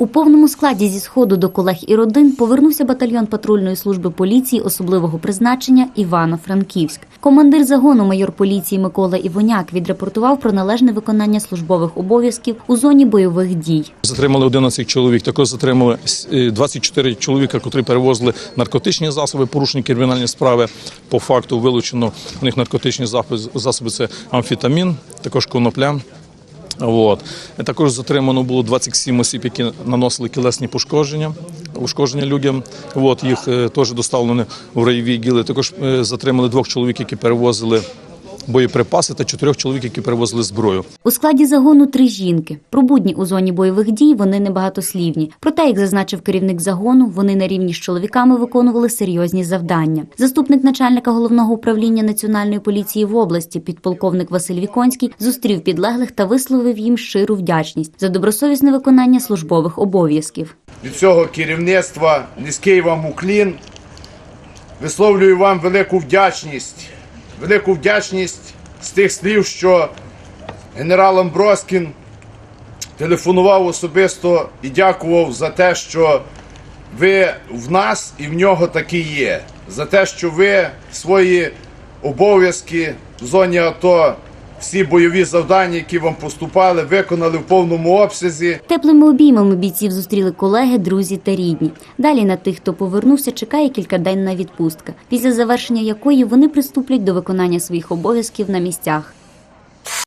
У повному складі зі сходу до колег і родин повернувся батальйон патрульної служби поліції особливого призначення Івано-Франківськ. Командир загону майор поліції Микола Івоняк відрапортував про належне виконання службових обов'язків у зоні бойових дій. Затримали 11 чоловік. Також затримали е, 24 чоловіка, котрі перевозили наркотичні засоби, порушені кримінальні справи. По факту вилучено у них наркотичні засоби, це амфетамін, також конопля. От. Також затримано було 27 осіб, які наносили тілесні пошкодження, ушкодження людям. От, їх е, теж доставлено в райові діли. Також е, затримали двох чоловік, які перевозили боєприпаси, та чотирьох чоловік, які перевозили зброю. У складі загону три жінки. Про будні у зоні бойових дій вони небагатослівні. Проте, як зазначив керівник загону, вони на рівні з чоловіками виконували серйозні завдання. Заступник начальника головного управління національної поліції в області, підполковник Василь Віконський, зустрів підлеглих та висловив їм щиру вдячність за добросовісне виконання службових обов'язків. від цього керівництва низький вам уклін. Висловлюю вам велику вдячність, велику вдячність з тих слів, що генерал Амброскін телефонував особисто і дякував за те, що ви в нас і в нього таки є. За те, що ви свої обов'язки в зоні АТО, всі бойові завдання, які вам поступали, виконали в повному обсязі. Теплими обіймами бійців зустріли колеги, друзі та рідні. Далі на тих, хто повернувся, чекає кількаденна відпустка, після завершення якої вони приступлять до виконання своїх обов'язків на місцях.